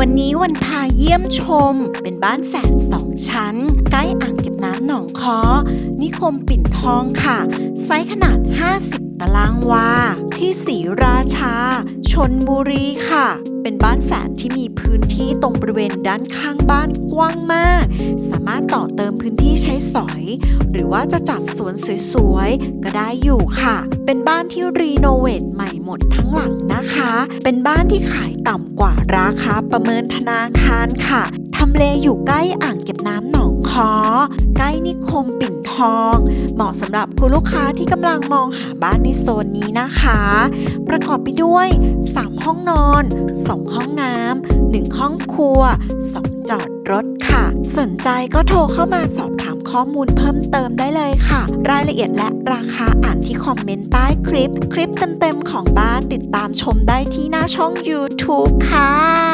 วันนี้วันพาเยี่ยมชม เป็นบ้านแฝดสองชั้น ใกล้อ่างเก็บน้ำหนองคอนิคมปิ่นทองค่ะ ไซส์ขนาด 50 ตารางวา ที่ศรีราชา ชนบุรีค่ะ เป็นบ้านแฝดที่มีพื้นที่ตรงบริเวณด้านข้างบ้านกว้างมาก สามารถต่อ พื้นที่ใช้สอย หรือว่าจะจัดสวนสวยๆ ก็ได้อยู่ค่ะ เป็นบ้านที่รีโนเวทใหม่หมดทั้งหลังนะคะ เป็นบ้านที่ขายต่ำกว่าราคาประเมินธนาคารค่ะทำเลอยู่ใกล้อ่างเก็บน้ำหนองคอใกล้นิคมปิ่นทอง เหมาะสำหรับคุณลูกค้าที่กำลังมองหาบ้านในโซนนี้นะคะ ประกอบไปด้วย 3 ห้องนอน 2 ห้องน้ำ1ห้องครัว 2 จอดรถ สนใจก็โทรเข้ามาสอบถามข้อมูลเพิ่มเติมได้เลยค่ะ รายละเอียดและราคาอ่านที่คอมเมนต์ใต้คลิป คลิปเต็มๆของบ้านติดตามชมได้ที่หน้าช่อง YouTube ค่ะ